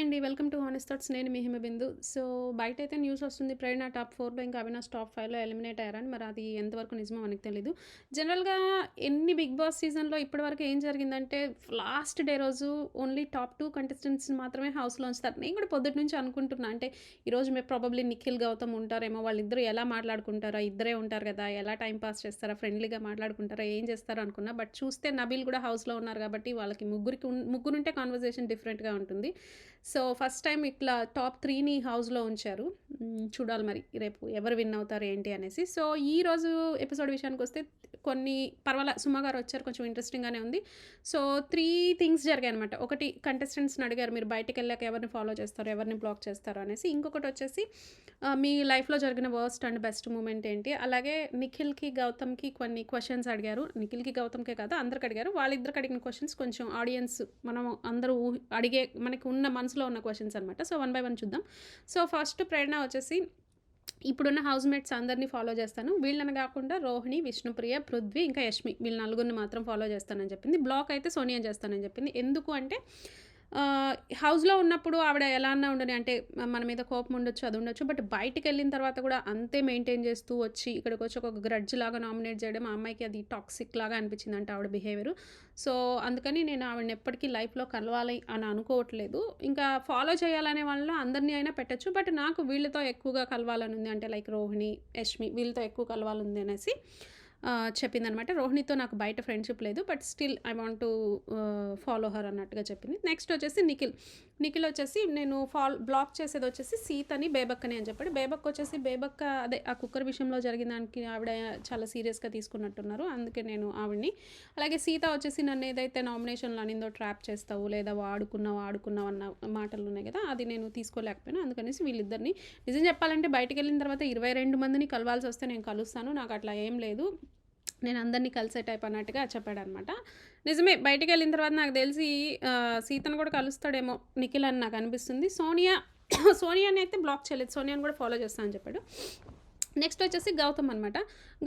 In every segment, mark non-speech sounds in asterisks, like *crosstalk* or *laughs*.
Hi అండి. Welcome to honest thoughts నేను మీ Himabindu. So బయట అయితే న్యూస్ వస్తుంది. ప్రేరణ టాప్ ఫోర్లో ఇంకా అవినాష్ టాప్ ఫైవ్లో ఎలిమినేట్ అయ్యారని. మరి అది ఎంతవరకు నిజమో మనకు తెలీదు. జనరల్గా ఎన్ని బిగ్ బాస్ సీజన్లో ఇప్పటివరకు ఏం జరిగిందంటే లాస్ట్ డే రోజు ఓన్లీ టాప్ టూ కంటెస్టెంట్స్ మాత్రమే హౌస్లో ఉంచుతారు. నేను కూడా పొద్దుటి నుంచి అనుకుంటున్నా. అంటే ఈరోజు మేము ప్రాబబ్లీ నిఖిల్ గౌతమ్ ఉంటారేమో వాళ్ళిద్దరూ ఎలా మాట్లాడుకుంటారా ఇద్దరే ఉంటారు కదా ఎలా టైం పాస్ చేస్తారా ఫ్రెండ్లీగా మాట్లాడుకుంటారా ఏం చేస్తారో అనుకున్నా. బట్ చూస్తే నబీల్ కూడా హౌస్లో ఉన్నారు కాబట్టి వాళ్ళకి ముగ్గురికి ముగ్గురుంటే కాన్వర్జేషన్ డిఫరెంట్గా ఉంటుంది. సో ఫస్ట్ టైం ఇట్లా టాప్ త్రీని హౌస్లో ఉంచారు. చూడాలి మరి రేపు ఎవరు విన్ అవుతారు ఏంటి అనేసి. సో ఈ రోజు ఎపిసోడ్ విషయానికి వస్తే కొన్ని పర్వాల సుమ గారు వచ్చారు కొంచెం ఇంట్రెస్టింగ్గానే ఉంది. సో త్రీ థింగ్స్ జరిగాయి అనమాట ఒకటి కంటెస్టెంట్స్ని అడిగారు మీరు బయటకు వెళ్ళాక ఎవరిని ఫాలో చేస్తారు ఎవరిని బ్లాక్ చేస్తారు అనేసి. ఇంకొకటి వచ్చేసి మీ లైఫ్లో జరిగిన వర్స్ట్ అండ్ బెస్ట్ మూమెంట్ ఏంటి? అలాగే నిఖిల్కి గౌతమ్కి కొన్ని క్వశ్చన్స్ అడిగారు. నిఖిల్కి గౌతమ్కే కాదు అందరికి అడిగారు. వాళ్ళిద్దరికి అడిగిన క్వశ్చన్స్ కొంచెం ఆడియన్స్ మనం అందరూ అడిగే మనకి ఉన్న మనసులో ఉన్న క్వశ్చన్స్ అనమాట సో వన్ బై వన్ చూద్దాం. సో ఫస్ట్ ప్రేరణ వచ్చేసి ఇప్పుడున్న హౌస్ మేట్స్ అందరినీ ఫాలో చేస్తాను. వీళ్ళని కాకుండా రోహిణి విష్ణుప్రియ పృథ్వీ ఇంకా యష్మి వీళ్ళ నలుగురిని మాత్రం ఫాలో చేస్తానని చెప్పింది. బ్లాక్ అయితే సోనియా చేస్తానని చెప్పింది. ఎందుకు అంటే హౌస్లో ఉన్నప్పుడు ఆవిడ ఎలా అన్నా ఉండని అంటే మన మీద కోపం ఉండొచ్చు అది ఉండొచ్చు బట్ బయటికి వెళ్ళిన తర్వాత కూడా అంతే మెయింటైన్ చేస్తూ వచ్చి ఇక్కడికి వచ్చి ఒక గ్రడ్జ్ లాగా నామినేట్ చేయడం ఆ అమ్మాయికి అది టాక్సిక్ లాగా అనిపించింది అంటే ఆవిడ బిహేవియర్. సో అందుకని నేను ఆవిడని ఎప్పటికీ లైఫ్లో కలవాలి అని అనుకోవట్లేదు. ఇంకా ఫాలో చేయాలనే వాళ్ళలో అందరినీ అయినా పెట్టచ్చు బట్ నాకు వీళ్ళతో ఎక్కువగా కలవాలని ఉంది. అంటే లైక్ రోహిణి యష్మి వీళ్ళతో ఎక్కువ కలవాలని ఉంది అనేసి. చెప్పిందనమాట. రోహిణితో నాకు బయట ఫ్రెండ్షిప్ లేదు but still I want to follow her అన్నట్టుగా చెప్పింది. నెక్స్ట్ వచ్చేసి నిఖిల్. నిఖిల్ వచ్చేసి నేను ఫాల్ బ్లాక్ చేసేది వచ్చేసి సీతని బేబక్కని అని చెప్పాడు. బేబక్ వచ్చేసి బేబక్క అదే ఆ కుక్కర్ విషయంలో జరిగిన దానికి ఆవిడ చాలా సీరియస్గా తీసుకున్నట్టున్నారు. అందుకే నేను ఆవిడ్ని అలాగే సీత వచ్చేసి నన్ను ఏదైతే నామినేషన్లో అనిందో ట్రాప్ చేస్తావు లేదా వాడుకున్నావు ఆడుకున్నావు అన్న మాటలు ఉన్నాయి కదా అది నేను తీసుకోలేకపోయినా. అందుకనేసి వీళ్ళిద్దరిని నిజం చెప్పాలంటే బయటకు వెళ్ళిన తర్వాత ఇరవై రెండు మందిని కలవాల్సి వస్తే నేను కలుస్తాను. నాకు అట్లా ఏం లేదు. నేను అందరినీ కలిసే టైప్ అన్నట్టుగా చెప్పాడు అనమాట నిజమే బయటికి వెళ్ళిన తర్వాత నాకు తెలిసి సీతను కూడా కలుస్తాడేమో నిఖిల్ అని నాకు అనిపిస్తుంది. సోనియా సోనియాని అయితే బ్లాక్ చేయలేదు. సోనియాని కూడా ఫాలో చేస్తానని చెప్పాడు. నెక్స్ట్ వచ్చేసి గౌతమ్ అనమాట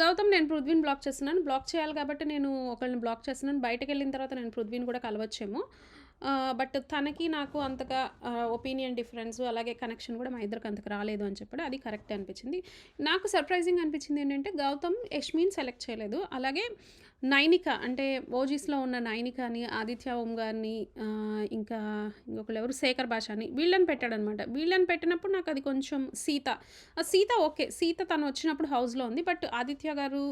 గౌతమ్ నేను పృథ్వీని బ్లాక్ చేస్తున్నాను. బ్లాక్ చేయాలి కాబట్టి నేను ఒకళ్ళని బ్లాక్ చేస్తున్నాను. బయటకు వెళ్ళిన తర్వాత నేను పృథ్వీని కూడా కలవచ్చేమో. బట్ తనకి నాకు అంతగా ఒపీనియన్ డిఫరెన్స్ అలాగే కనెక్షన్ కూడా మా ఇద్దరికి అంతకు రాలేదు అని చెప్పాడు అది కరెక్ట్ అనిపించింది. నాకు సర్ప్రైజింగ్ అనిపించింది ఏంటంటే గౌతమ్ యష్మిన్ సెలెక్ట్ చేయలేదు. అలాగే నైనిక అంటే ఓజీస్లో ఉన్న నైనికని ఆదిత్య ఓం గారిని ఇంకా ఇంకొకరు ఎవరు? శేఖర్ భాషని వీళ్ళని పెట్టాడనమాట. వీళ్ళని పెట్టినప్పుడు నాకు అది కొంచెం సీత సీత ఓకే. సీత తను వచ్చినప్పుడు హౌస్లో ఉంది. బట్ ఆదిత్య గారు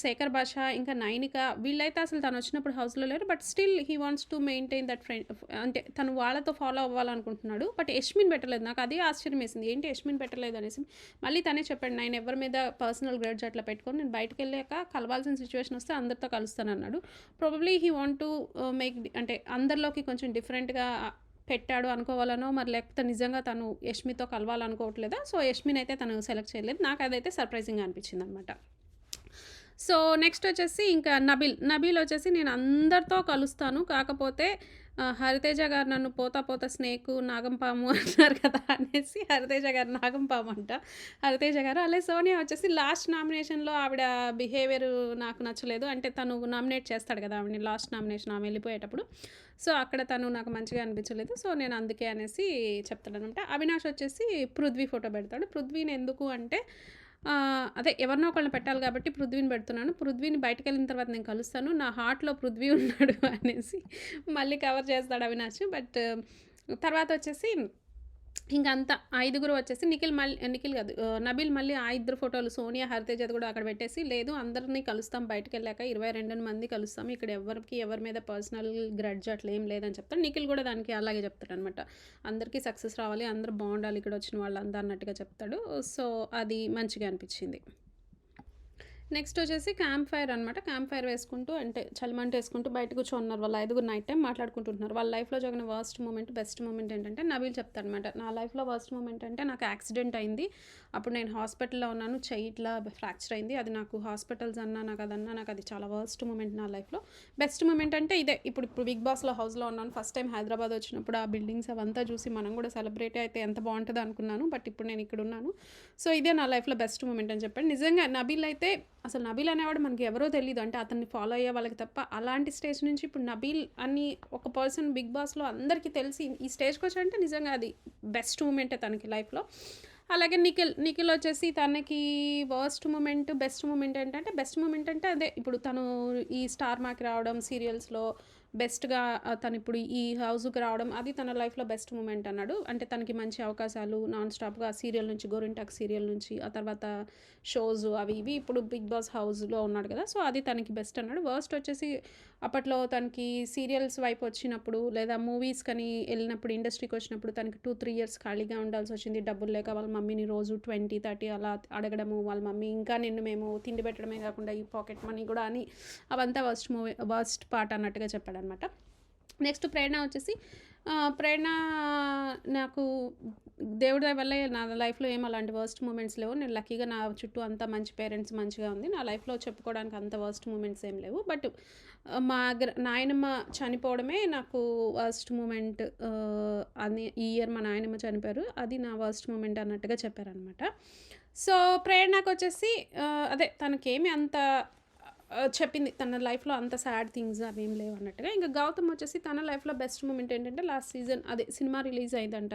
శేఖర్ భాష ఇంకా నైనిక వీళ్ళైతే అసలు తను వచ్చినప్పుడు హౌస్లో లేరు but still he wants to maintain that friend అంటే తను వాళ్ళతో ఫాలో అవ్వాలనుకుంటున్నాడు బట్ యష్మిన్ పెట్టలేదు. నాకు అదే ఆశ్చర్యం వేసింది ఏంటి యష్మిన్ పెట్టలేదు అనేసి? మళ్ళీ తనే చెప్పాడు నేను ఎవరి మీద పర్సనల్ గ్రేడ్స్ అట్లా పెట్టుకొని నేను బయటకు వెళ్ళాక కలవాల్సిన సిచ్యువేషన్ వస్తే అందరితో కలుస్తాను అన్నాడు. Probably he want to make అంటే అందరిలోకి కొంచెం డిఫరెంట్గా పెట్టాడు అనుకోవాలనో మరి లేకపోతే నిజంగా తను యష్మితో కలవాలనుకోవట్లేదా? సో యష్మిన్ అయితే తను సెలెక్ట్ చేయలేదు. నాకు అదైతే సర్ప్రైజింగ్గా అనిపించింది అనమాట సో నెక్స్ట్ వచ్చేసి ఇంకా నబిల్. నబిల్ వచ్చేసి నేను అందరితో కలుస్తాను. కాకపోతే హరితేజ గారు నన్ను పోతా పోతా స్నేక్ నాగంపాము అంటున్నారు కదా అనేసి హరితేజ గారు నాగంపాము అంట. హరితేజ గారు అలాగే సోనియా వచ్చేసి లాస్ట్ నామినేషన్లో ఆవిడ బిహేవియర్ నాకు నచ్చలేదు. అంటే తను నామినేట్ చేస్తాడు కదా ఆవిడని లాస్ట్ నామినేషన్ ఆమె వెళ్ళిపోయేటప్పుడు. సో అక్కడ తను నాకు మంచిగా అనిపించలేదు. సో నేను అందుకే అనేసి చెప్తాడనమాట అవినాష్ వచ్చేసి పృథ్వీ ఫోటో పెడతాడు. పృథ్వీని ఎందుకు అంటే అదే ఎవరినో ఒకళ్ళని పెట్టాలి కాబట్టి పృథ్వీని పెడుతున్నాను. పృథ్వీని బయటకు వెళ్ళిన తర్వాత నేను కలుస్తాను. నా హార్ట్లో పృథ్వీ ఉన్నాడు *laughs* అనేసి మళ్ళీ కవర్ చేస్తాడు అవినాష్. బట్ తర్వాత వచ్చేసి ఇంకంతా ఐదుగురు వచ్చేసి నిఖిల్ మళ్ళీ నిఖిల్ కాదు నబిల్ మళ్ళీ ఆ ఇద్దరు ఫోటోలు సోనియా హరితేజది కూడా అక్కడ పెట్టేసి లేదు అందరినీ కలుస్తాం బయటకు వెళ్ళాక ఇరవై రెండు మంది కలుస్తాం ఇక్కడ ఎవరికి ఎవరి మీద పర్సనల్ గ్రడ్జ్ అట్లా ఏం లేదని చెప్తాడు నిఖిల్ కూడా దానికి అలాగే చెప్తాడు అనమాట అందరికీ సక్సెస్ రావాలి అందరూ బాగుండాలి ఇక్కడ వచ్చిన వాళ్ళందరూ అన్నట్టుగా చెప్తాడు. సో అది మంచిగా అనిపించింది. నెక్స్ట్ వచ్చేసి క్యాంప్ ఫైర్ అనమాట క్యాంప్ ఫైర్ వేసుకుంటూ అంటే చలిమంట వేసుకుంటూ బయట కూర్చోన్నారు వాళ్ళ ఐదుగురు నైట్ టైం మాట్లాడుకుంటున్నారు వాళ్ళ లైఫ్లో జరిగిన వర్స్ట్ మూమెంట్ బెస్ట్ మూమెంట్ ఏంటంటే నబీల్ చెప్తాడనమాట నా లైఫ్లో వర్స్ట్ మూమెంట్ అంటే నాకు యాక్సిడెంట్ అయింది. అప్పుడు నేను హాస్పిటల్లో ఉన్నాను. చెయ్యి ఇట్లా ఫ్రాక్చర్ అయింది. అది నాకు హాస్పిటల్స్ అన్నా నాకు అదన్నా నాకు అది చాలా వర్స్ట్ మూమెంట్ నా లైఫ్లో. బెస్ట్ మూమెంట్ అంటే ఇదే. ఇప్పుడు ఇప్పుడు బిగ్ బాస్లో హౌస్లో ఉన్నాను. ఫస్ట్ టైం హైదరాబాద్ వచ్చినప్పుడు ఆ బిల్డింగ్స్ అవంతా చూసి మనం కూడా సెలబ్రేట్ అయితే ఎంత బాగుంటుందో అనుకున్నాను. బట్ ఇప్పుడు నేను ఇక్కడ ఉన్నాను. సో ఇదే నా లైఫ్లో బెస్ట్ మూమెంట్ అని చెప్పాడు. నిజంగా నబీల్ అయితే అసలు నబీల్ అనేవాడు మనకి ఎవరో తెలియదు అంటే అతన్ని ఫాలో అయ్యే వాళ్ళకి తప్ప అలాంటి స్టేజ్ నుంచి ఇప్పుడు నబీల్ అని ఒక పర్సన్ 'బిగ్ బాస్‌లో' అందరికీ తెలిసి ఈ స్టేజ్కి వచ్చాడంటే నిజంగా అది బెస్ట్ మూమెంటే తనకి లైఫ్‌లో. అలాగే నిఖిల్. నిఖిల్ వచ్చేసి తనకి వర్స్ట్ మూమెంట్, బెస్ట్ మూమెంట్ ఏంటంటే బెస్ట్ మూమెంట్ అంటే అదే ఇప్పుడు తను ఈ 'స్టార్ మా'కి రావడం సీరియల్స్‌లో బెస్ట్‌గా తను ఇప్పుడు ఈ హౌస్‌కి రావడం అది తన లైఫ్‌లో బెస్ట్ మూమెంట్ అన్నాడు. అంటే తనకి మంచి అవకాశాలు నాన్ స్టాప్‌గా సీరియల్ నుంచి 'గోరింటాక్' సీరియల్ నుంచి ఆ తర్వాత షోస్ అవి ఇవి ఇప్పుడు 'బిగ్ బాస్' హౌస్‌లో ఉన్నాడు కదా! సో, అది తనకి బెస్ట్ అన్నాడు. వర్స్ట్ వచ్చేసి అప్పట్లో తనకి సీరియల్స్ వైపు వచ్చినప్పుడు లేదా మూవీస్‌కని వెళ్ళినప్పుడు ఇండస్ట్రీకి వచ్చినప్పుడు తనకి 2, 3 ఇయర్స్ ఖాళీగా ఉండాల్సి వచ్చింది డబ్బులు లేక వాళ్ళ మమ్మీని రోజు 20, 30 అలా అడగడము. వాళ్ళ మమ్మీ ఇంకా నిన్ను మేము తిండి పెట్టడమే కాకుండా ఈ పాకెట్ మనీ కూడా అని అవంతా వర్స్ట్ మూవీ వర్స్ట్ పార్ట్ అన్నట్టుగా చెప్పాడనమాట. నెక్స్ట్ ప్రేరణ వచ్చేసి ప్రేరణ నాకు దేవుడి వల్ల నా లైఫ్‌లో ఏం అలాంటి వర్స్ట్ మూమెంట్స్ లేవు. నేను లక్కీగా నా చుట్టూ అంతా మంచి పేరెంట్స్ మంచిగా ఉంది. నా లైఫ్‌లో చెప్పుకోవడానికి అంత వర్స్ట్ మూమెంట్స్ ఏం లేవు. బట్ మా నాయనమ్మ చనిపోవడమే నాకు వర్స్ట్ మూమెంట్ అని ఈ ఇయర్ మా నాయనమ్మ చనిపోయారు. అది నా వర్స్ట్ మూమెంట్ అన్నట్టుగా చెప్పారనమాట. సో, ప్రేరణకొచ్చేసి వచ్చేసి అదే తనకేమి అంత చెప్పింది తన లైఫ్‌లో అంత సాడ్ థింగ్స్ అవేం లేవు అన్నట్టుగా. ఇంకా గౌతమ్ వచ్చేసి తన లైఫ్‌లో బెస్ట్ మూమెంట్ ఏంటంటే లాస్ట్ సీజన్ అదే సినిమా రిలీజ్ అయిందంట.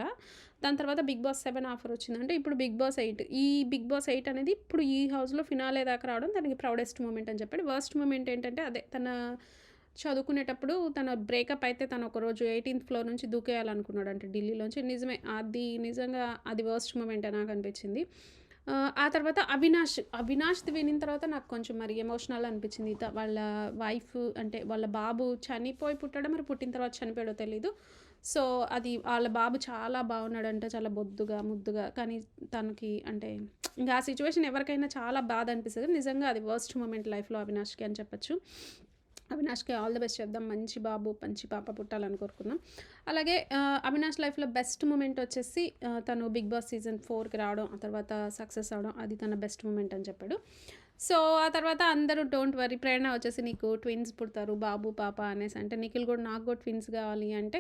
దాని తర్వాత 'బిగ్ బాస్ సెవెన్ ఆఫర్ వచ్చిందంటే ఇప్పుడు 'బిగ్ బాస్ ఎయిట్ ఈ 'బిగ్ బాస్ ఎయిట్ అనేది ఇప్పుడు ఈ హౌస్‌లో ఫినాలే దాకా రావడం తనకి ప్రౌడెస్ట్ మూమెంట్ అని చెప్పాడు. వర్స్ట్ మూమెంట్ ఏంటంటే అదే తన చదువుకునేటప్పుడు తన బ్రేకప్ అయితే తను ఒకరోజు 18థ్ ఫ్లోర్ నుంచి దూకేయాలనుకున్నాడంట ఢిల్లీలోంచి. నిజమే. అది నిజంగా అది వర్స్ట్ మూమెంట్ నాకు అనిపించింది ఆ తర్వాత అవినాష్. అవినాష్‌ది వినిన తర్వాత నాకు కొంచెం మరి ఎమోషనల్ అనిపించింది. త వాళ్ళ వైఫ్ అంటే వాళ్ళ బాబు చనిపోయి పుట్టడం మరి పుట్టిన తర్వాత చనిపోయాడో తెలీదు. సో, అది వాళ్ళ బాబు చాలా బాగున్నాడంట. చాలా బొద్దుగా, ముద్దుగా. కానీ తనకి అంటే ఇంకా ఆ సిచ్యువేషన్ ఎవరికైనా చాలా బాధ అనిపిస్తుంది నిజంగా అది వర్స్ట్ మూమెంట్ లైఫ్‌లో అవినాష్‌కి అని చెప్పచ్చు అవినాష్‌కి ఆల్ ద బెస్ట్ చెప్దాం. మంచి బాబు, మంచి పాప పుట్టాలని కోరుకుందాం. అలాగే అవినాష్ లైఫ్‌లో బెస్ట్ మూమెంట్ వచ్చేసి తను 'బిగ్ బాస్' సీజన్ ఫోర్కి రావడం. ఆ తర్వాత సక్సెస్ అవడం అది తన బెస్ట్ మూమెంట్ అని చెప్పాడు. సో, ఆ తర్వాత అందరూ డోంట్ వరీ ప్రేరణ వచ్చేసి నీకు ట్విన్స్ పుడతారు. బాబు, పాప అనేసి అంటే నిఖిల్ కూడా నాకు కూడా ట్విన్స్ కావాలి అంటే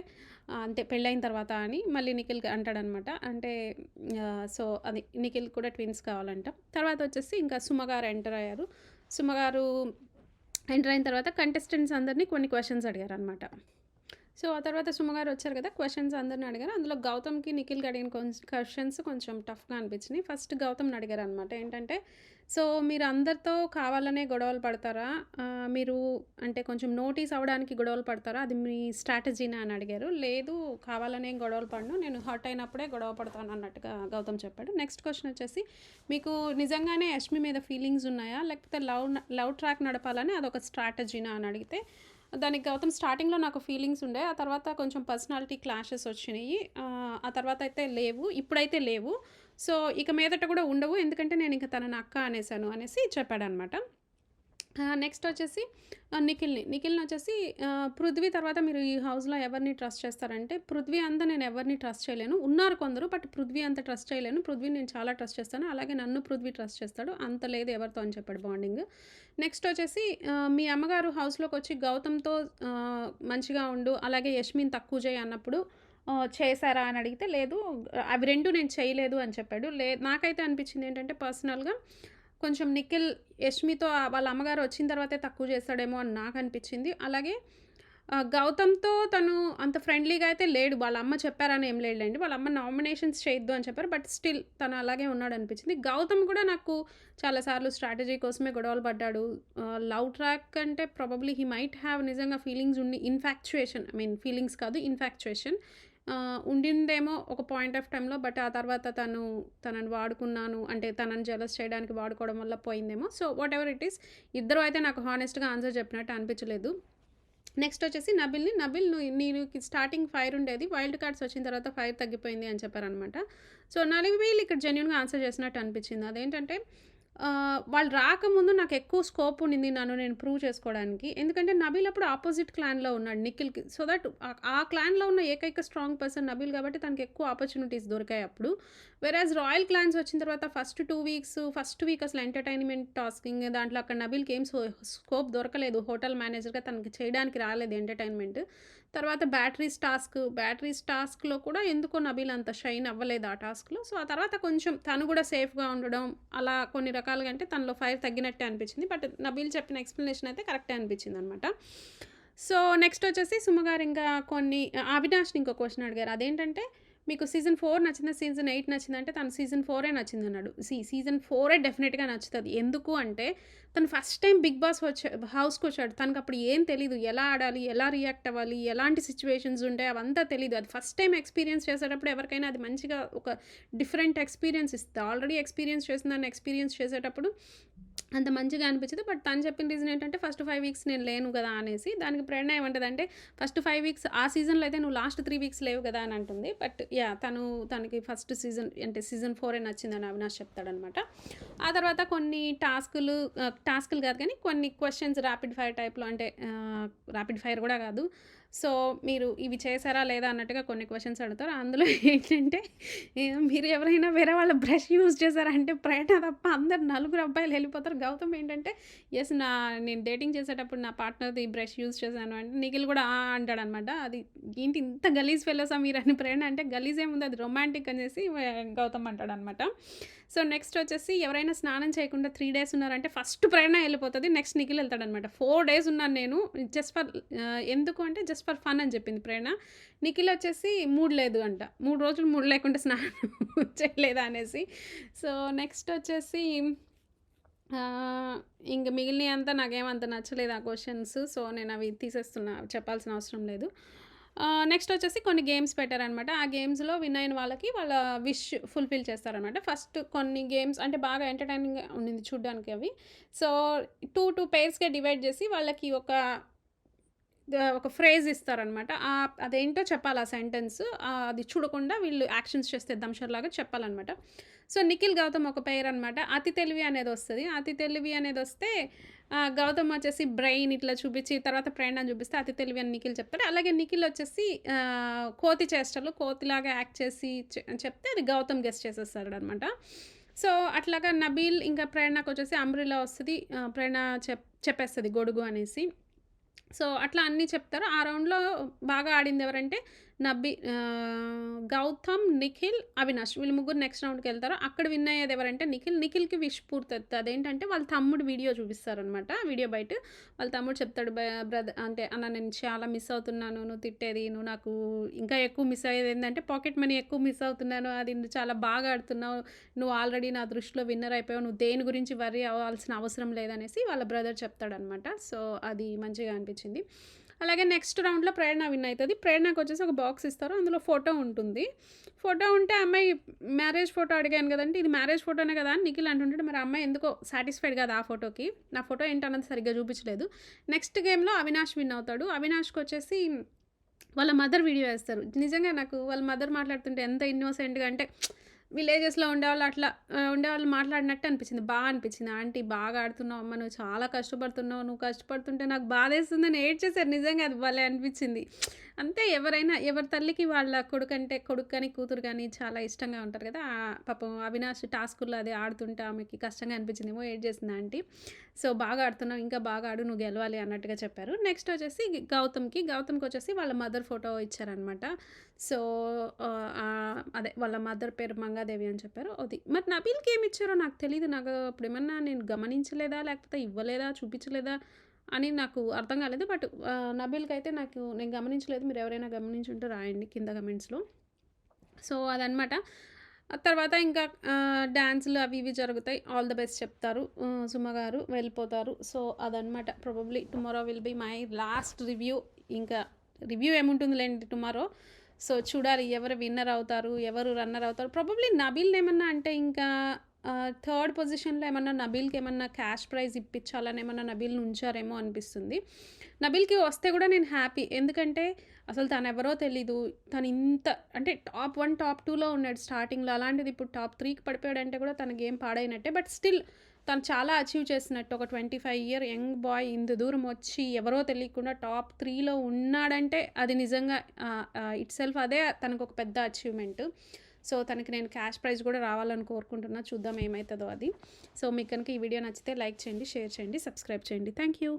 అంతే పెళ్ళైన తర్వాత అని మళ్ళీ నిఖిల్ అంటాడనమాట. అంటే సో, అది నిఖిల్ కూడా ట్విన్స్ కావాలంట. తర్వాత వచ్చేసి ఇంకా సుమ గారు ఎంటర్ అయ్యారు. సుమగారు ఎంటర్ అయిన తర్వాత కంటెస్టెంట్స్ అందరినీ కొన్ని క్వెషన్స్ అడిగారనమాట. సో, ఆ తర్వాత సుమగారు వచ్చారు కదా! క్వశ్చన్స్ అందరిని అడిగారు. అందులో గౌతమ్‌కి, నిఖిల్‌కి అడిగిన కొంచెం కొంచెం టఫ్‌గా అనిపించినాయి. ఫస్ట్ గౌతమ్‌ని అడిగారనమాట. ఏంటంటే సో, మీరు అందరితో కావాలనే గొడవలు పడతారా? మీరు అంటే కొంచెం నోటీస్ అవ్వడానికి గొడవలు పడతారా? అది మీ స్ట్రాటజీనా అని అడిగారు. లేదు కావాలనే గొడవలు పడను. నేను హర్ట్ అయినప్పుడే గొడవ పడతాను అన్నట్టుగా గౌతమ్ చెప్పాడు. నెక్స్ట్ క్వశ్చన్ వచ్చేసి మీకు నిజంగానే యష్మి మీద ఫీలింగ్స్ ఉన్నాయా? లేకపోతే లవ్ లవ్ ట్రాక్ నడపాలని అదొక స్ట్రాటజీనా అని అడిగితే దానికి గౌతమ్ స్టార్టింగ్‌లో నాకు ఫీలింగ్స్ ఉండే. ఆ తర్వాత కొంచెం పర్సనాలిటీ క్లాషెస్ వచ్చినాయి ఆ తర్వాత అయితే లేవు. ఇప్పుడైతే లేవు. సో, ఇక మీదట కూడా ఉండవు. ఎందుకంటే నేను ఇంక తనని అక్క అనేసాను అనేసి చెప్పాడనమాట. నెక్స్ట్ వచ్చేసి నిఖిల్‌ని. నిఖిల్‌ని వచ్చేసి పృథ్వీ తర్వాత మీరు ఈ హౌస్‌లో ఎవరిని ట్రస్ట్ చేస్తారంటే పృథ్వీ అంత నేను ఎవరిని ట్రస్ట్ చేయలేను. ఉన్నారు కొందరు. బట్ పృథ్వీ అంత ట్రస్ట్ చేయలేను. పృథ్వీ నేను చాలా ట్రస్ట్ చేస్తాను. అలాగే నన్ను పృథ్వీ ట్రస్ట్ చేస్తాడు. అంత లేదు ఎవరితో అని చెప్పాడు బాండింగ్. నెక్స్ట్ వచ్చేసి మీ అమ్మగారు హౌస్లోకి వచ్చి గౌతమ్‌తో మంచిగా ఉండు. అలాగే యష్మిన్ తక్కువ చేయి అన్నప్పుడు చేశారా అని అడిగితే లేదు. అవి రెండు నేను చేయలేదు అని చెప్పాడు. లే నాకైతే అనిపించింది ఏంటంటే పర్సనల్‌గా కొంచెం నిఖిల్ యష్మితో వాళ్ళ అమ్మగారు వచ్చిన తర్వాతే తక్కువ చేస్తాడేమో అని నాకు అనిపించింది అలాగే గౌతమ్‌తో తను అంత ఫ్రెండ్లీగా అయితే లేడు. వాళ్ళ అమ్మ చెప్పారని ఏం లేదులెండి. వాళ్ళ అమ్మ నామినేషన్స్ చేయొద్దు అని చెప్పారు. బట్ స్టిల్ తను అలాగే ఉన్నాడు అనిపించింది గౌతమ్ కూడా నాకు చాలా సార్లు స్ట్రాటజీ కోసమే గొడవలు పడ్డాడు. లవ్ ట్రాక్ అంటే ప్రాబబ్లీ హీ మైట్ హ్యావ్ నిజంగా ఫీలింగ్స్ ఉండి ఇన్‌ఫాక్చుయేషన్ ఐ మీన్ ఫీలింగ్స్ కాదు ఇన్‌ఫాక్చుయేషన్. ఉండిందేమో ఒక పాయింట్ ఆఫ్ టైంలో బట్ ఆ తర్వాత తను తనని వాడుకున్నాను అంటే తనని జలస్ చేయడానికి వాడుకోవడం వల్ల పోయిందేమో. So, whatever it is ఇద్దరు అయితే నాకు హానెస్ట్‌గా ఆన్సర్ చెప్పినట్టు అనిపించలేదు. నెక్స్ట్ వచ్చేసి నబిల్‌ని. నబిల్ నువ్వు నీకు స్టార్టింగ్ ఫైర్ ఉండేది. వైల్డ్ కార్డ్స్ వచ్చిన తర్వాత ఫైర్ తగ్గిపోయింది అని చెప్పారనమాట. సో, నలిబిల్ ఇక్కడ జెన్యున్గా ఆన్సర్ చేసినట్టు అనిపించింది. అదేంటంటే వాళ్ళు రాకముందు నాకు ఎక్కువ స్కోప్ ఉండింది నన్ను నేను ప్రూవ్ చేసుకోవడానికి. ఎందుకంటే నబీల్ అప్పుడు ఆపోజిట్ క్లాన్‌లో ఉన్నాడు నిఖిల్‌కి. సో దట్ ఆ క్లాన్‌లో ఉన్న ఏకైక స్ట్రాంగ్ పర్సన్ నబీల్ కాబట్టి తనకి ఎక్కువ ఆపర్చునిటీస్ దొరికాయి అప్పుడు. వెరాజ్ రాయల్ క్లాన్స్ వచ్చిన తర్వాత first two weeks first week అసలు ఎంటర్‌టైన్‌మెంట్ టాస్కింగ్ దాంట్లో అక్కడ నబీల్‌కి ఏం స్కోప్ దొరకలేదు. హోటల్ మేనేజర్‌గా తనకి చేయడానికి రాలేదు ఎంటర్‌టైన్‌మెంట్. తర్వాత బ్యాటరీస్ టాస్క్ బ్యాటరీస్ టాస్క్లో కూడా ఎందుకో నబీల్ అంత షైన్ అవ్వలేదు ఆ టాస్క్లో సో ఆ తర్వాత కొంచెం తను కూడా సేఫ్గా ఉండడం అలా కొన్ని రకాలుగా అంటే తనలో ఫైర్ తగ్గినట్టే అనిపించింది. బట్ నబీల్ చెప్పిన ఎక్స్ప్లెనేషన్ అయితే కరెక్టే అనిపించింది అనమాట సో నెక్స్ట్ వచ్చేసి సుమగారు ఇంకా కొన్ని అవినాష్ని ఇంకో క్వశ్చన్ అడిగారు. అదేంటంటే మీకు సీజన్ ఫోర్ నచ్చిందా సీజన్ ఎయిట్ నచ్చిందంటే తను సీజన్ ఫోరే నచ్చింది అన్నాడు సీ సీజన్ ఫోరే డెఫినెట్గా నచ్చుతుంది. ఎందుకు అంటే తను ఫస్ట్ టైం బిగ్ బాస్ వచ్చా హౌస్కి వచ్చాడు. తనకు అప్పుడు ఏం తెలీదు. ఎలా ఆడాలి ఎలా రియాక్ట్ అవ్వాలి ఎలాంటి సిచ్యువేషన్స్ ఉంటాయి అవంతా తెలియదు అది ఫస్ట్ టైం ఎక్స్పీరియన్స్ చేసేటప్పుడు ఎవరికైనా అది మంచిగా ఒక డిఫరెంట్ ఎక్స్పీరియన్స్ ఇస్తుంది ఆల్రెడీ ఎక్స్పీరియన్స్ చేసిన దాన్ని ఎక్స్పీరియన్స్ చేసేటప్పుడు అంత మంచిగా అనిపించదు. బట్ తను చెప్పిన రీజన్ ఏంటంటే ఫస్ట్ ఫైవ్ వీక్స్ నేను లేను కదా అనేసి దానికి ప్రేరణ ఏమంటుంది అంటే ఫస్ట్ ఫైవ్ వీక్స్ ఆ సీజన్లో అయితే నువ్వు లాస్ట్ త్రీ వీక్స్ లేవు కదా అని అంటుంది. బట్ యా తను తనకి ఫస్ట్ సీజన్ అంటే సీజన్ ఫోర్ అని నచ్చిందని అవినాష్ చెప్తాడనమాట. ఆ తర్వాత కొన్ని టాస్కులు టాస్కులు కాదు కానీ కొన్ని క్వశ్చన్స్ ర్యాపిడ్ ఫైర్ టైప్లో అంటే ర్యాపిడ్ ఫైర్ కూడా కాదు. సో మీరు ఇవి చేశారా లేదా అన్నట్టుగా కొన్ని క్వశ్చన్స్ అడుగుతారు. అందులో ఏంటంటే మీరు ఎవరైనా వేరే వాళ్ళ బ్రష్ యూజ్ చేశారా అంటే తప్ప అందరు నలుగురు అబ్బాయిలు వెళ్ళిపోతారు. గౌతమ్ ఏంటంటే ఎస్ నా నేను డేటింగ్ చేసేటప్పుడు నా పార్ట్నర్ది బ్రష్ యూజ్ చేశాను అంటే నిఖిల్ కూడా అంటాడు అనమాట అది ఏంటి ఇంత గలీజ్ ఫెలోసా మీరు అని ప్రేరణ అంటే గలీజ్ ఏముంది అది రొమాంటిక్ అనేసి గౌతమ్ అంటాడు అనమాట సో నెక్స్ట్ వచ్చేసి ఎవరైనా స్నానం చేయకుండా త్రీ డేస్ ఉన్నారంటే ఫస్ట్ ప్రేరణ వెళ్ళిపోతుంది. నెక్స్ట్ నిఖిల్ వెళ్తాడనమాట ఫోర్ డేస్ ఉన్నాను నేను. జస్ట్ ఫర్ ఎందుకు అంటే జస్ట్ ఫర్ ఫన్ అని చెప్పింది ప్రేరణ. నిఖిల్ వచ్చేసి మూడు లేదు అంట. మూడు రోజులు మూడు లేకుండా స్నానం *laughs* చేయలేదా అనేసి. సో నెక్స్ట్ వచ్చేసి ఇంక మిగిలిన అంతా నాకేమంత నచ్చలేదు ఆ క్వశ్చన్స్ సో నేను అవి తీసేస్తున్నా చెప్పాల్సిన అవసరం లేదు. నెక్స్ట్ వచ్చేసి కొన్ని గేమ్స్ పెట్టారనమాట ఆ గేమ్స్లో విన్ అయిన వాళ్ళకి వాళ్ళ విష్ ఫుల్ఫిల్ చేస్తారనమాట ఫస్ట్ కొన్ని గేమ్స్ అంటే బాగా ఎంటర్టైనింగ్ ఉండింది చూడడానికి అవి. సో టూ టూ పేర్స్గా డివైడ్ చేసి వాళ్ళకి ఒక ఒక ఫ్రేజ్ ఇస్తారనమాట. అదేంటో చెప్పాలి ఆ సెంటెన్స్. అది చూడకుండా వీళ్ళు యాక్షన్స్ చేస్తే దంషర్లాగా చెప్పాలన్నమాట సో నిఖిల్ గౌతమ్ ఒక పేరు అనమాట. అతి తెలివి అనేది వస్తుంది. అతి తెలివి అనేది వస్తే గౌతమ్ వచ్చేసి బ్రెయిన్ ఇట్లా చూపించి తర్వాత ప్రేరణ చూపిస్తే అతి తెలివి అని నిఖిల్ చెప్తాడు. అలాగే నిఖిల్ వచ్చేసి కోతి చేష్టలు కోతిలాగా యాక్ట్ చేసి చెప్తే అది గౌతమ్ గెస్ట్ చేసేస్తాడు అనమాట సో అట్లాగా నబీల్ ఇంకా ప్రేరణకు వచ్చేసి అమ్రిలా వస్తుంది. ప్రేరణ చెప్ చెప్పేస్తుంది గొడుగు అనేసి. సో అట్లా అన్నీ చెప్తారు. ఆ రౌండ్లో బాగా ఆడింది ఎవరంటే నబ్బి గౌతమ్ నిఖిల్ అవినాష్ వీళ్ళు ముగ్గురు నెక్స్ట్ రౌండ్కి వెళ్తారు? అక్కడ విన్ అయ్యేది ఎవరంటే నిఖిల్. నిఖిల్కి విష్ పూర్తవుతుంది. అదేంటంటే వాళ్ళ తమ్ముడు వీడియో చూపిస్తారనమాట వీడియో బయట వాళ్ళ తమ్ముడు చెప్తాడు బ్రదర్ అంటే అన్న నేను చాలా మిస్ అవుతున్నాను. నువ్వు తిట్టేది నువ్వు నాకు ఇంకా ఎక్కువ మిస్ అయ్యేది ఏంటంటే పాకెట్ మనీ ఎక్కువ మిస్ అవుతున్నాను. అది నువ్వు చాలా బాగా ఆడుతున్నావు. నువ్వు ఆల్రెడీ నా దృష్టిలో విన్నర్ అయిపోయావు. నువ్వు దేని గురించి వర్రీ అవ్వాల్సిన అవసరం లేదనేసి వాళ్ళ బ్రదర్ చెప్తాడనమాట సో అది మంచిగా అనిపించింది. అలాగే నెక్స్ట్ రౌండ్లో ప్రేరణ విన్ అవుతుంది. ప్రేరణకు వచ్చేసి ఒక బాక్స్ ఇస్తారు. అందులో ఫోటో ఉంటుంది. ఫోటో ఉంటే అమ్మాయి మ్యారేజ్ ఫోటో అడిగాను కదంటే ఇది మ్యారేజ్ ఫోటోనే కదా అని నిఖిల్ అంటుంటే మరి అమ్మాయి ఎందుకో సాటిస్ఫైడ్ కదా ఆ ఫోటోకి. నా ఫోటో ఏంటన్నది సరిగ్గా చూపించలేదు. నెక్స్ట్ గేమ్లో అవినాష్ విన్ అవుతాడు. అవినాష్కి వచ్చేసి వాళ్ళ మదర్ వీడియో వేస్తారు. నిజంగా నాకు వాళ్ళ మదర్ మాట్లాడుతుంటే ఎంత ఇన్నోసెంట్గా అంటే విలేజెస్లో ఉండేవాళ్ళు అట్లా ఉండేవాళ్ళు మాట్లాడినట్టు అనిపించింది. బాగా అనిపించింది. ఆంటీ బాగా ఆడుతున్నావు అమ్మ నువ్వు చాలా కష్టపడుతున్నావు నువ్వు కష్టపడుతుంటే నాకు బాధేస్తుందని ఏడ్ చేశారు నిజంగా అది భలే అనిపించింది. అంతే ఎవరైనా ఎవరి తల్లికి వాళ్ళ కొడుకు అంటే కొడుకు కానీ కూతురు కానీ చాలా ఇష్టంగా ఉంటారు కదా. పాపం అవినాష్ టాస్కుల్లో అది ఆడుతుంటే ఆమెకి కష్టంగా అనిపించింది ఏమో ఏడ్ చేసింది ఆంటీ. సో బాగా ఆడుతున్నావు ఇంకా బాగా ఆడు నువ్వు గెలవాలి అన్నట్టుగా చెప్పారు. నెక్స్ట్ వచ్చేసి గౌతమ్కి గౌతమ్కి వచ్చేసి వాళ్ళ మదర్ ఫోటో ఇచ్చారనమాట సో అదే వాళ్ళ మదర్ పేరు గంగాదేవి అని చెప్పారు. అది. మరి నబీల్కి ఏమి ఇచ్చారో నాకు తెలియదు నాకు అప్పుడు ఏమన్నా నేను గమనించలేదా? లేకపోతే ఇవ్వలేదా? చూపించలేదా? అని నాకు అర్థం కాలేదు. బట్ నబీల్కి అయితే నాకు నేను గమనించలేదు. మీరు ఎవరైనా గమనించుంటే రాయండి కింద కమెంట్స్లో. సో అదనమాట తర్వాత ఇంకా డ్యాన్సులు అవి ఇవి జరుగుతాయి. ఆల్ ద బెస్ట్ చెప్తారు సుమ గారు వెళ్ళిపోతారు. సో అదనమాట probably tomorrow will be my last review ఇంకా రివ్యూ ఏముంటుందిలేండి టుమారో? సో చూడాలి ఎవరు విన్నర్ అవుతారు ఎవరు రన్నర్ అవుతారు. ప్రాబబ్లీ నబీల్ ఏమన్నా అంటే ఇంకా థర్డ్ పొజిషన్లో ఏమన్నా నబీల్కి ఏమన్నా క్యాష్ ప్రైజ్ ఇప్పించాలని ఏమన్నా నబీల్ని ఉంచారేమో అనిపిస్తుంది. నబీల్కి వస్తే కూడా నేను హ్యాపీ ఎందుకంటే అసలు తను ఎవరో తెలీదు. తను ఇంత అంటే టాప్ వన్ టాప్ టూలో ఉన్నాడు స్టార్టింగ్లో అలాంటిది ఇప్పుడు టాప్ త్రీకి పడిపోయాడంటే కూడా తన గేమ్ పాడైనట్టే. బట్ స్టిల్ తను చాలా అచీవ్ చేసినట్టు ఒక twenty five year young boy ఇంత దూరం వచ్చి ఎవరో తెలియకుండా టాప్ త్రీలో ఉన్నాడంటే అది నిజంగా ఇట్ సెల్ఫ్ అదే తనకు ఒక పెద్ద అచీవ్మెంట్. సో తనకి నేను క్యాష్ ప్రైజ్ కూడా రావాలని కోరుకుంటున్నా. చూద్దాం ఏమవుతుందో అది. సో మీకు కనుక ఈ వీడియో నచ్చితే లైక్ చేయండి షేర్ చేయండి సబ్స్క్రైబ్ చేయండి. Thank you.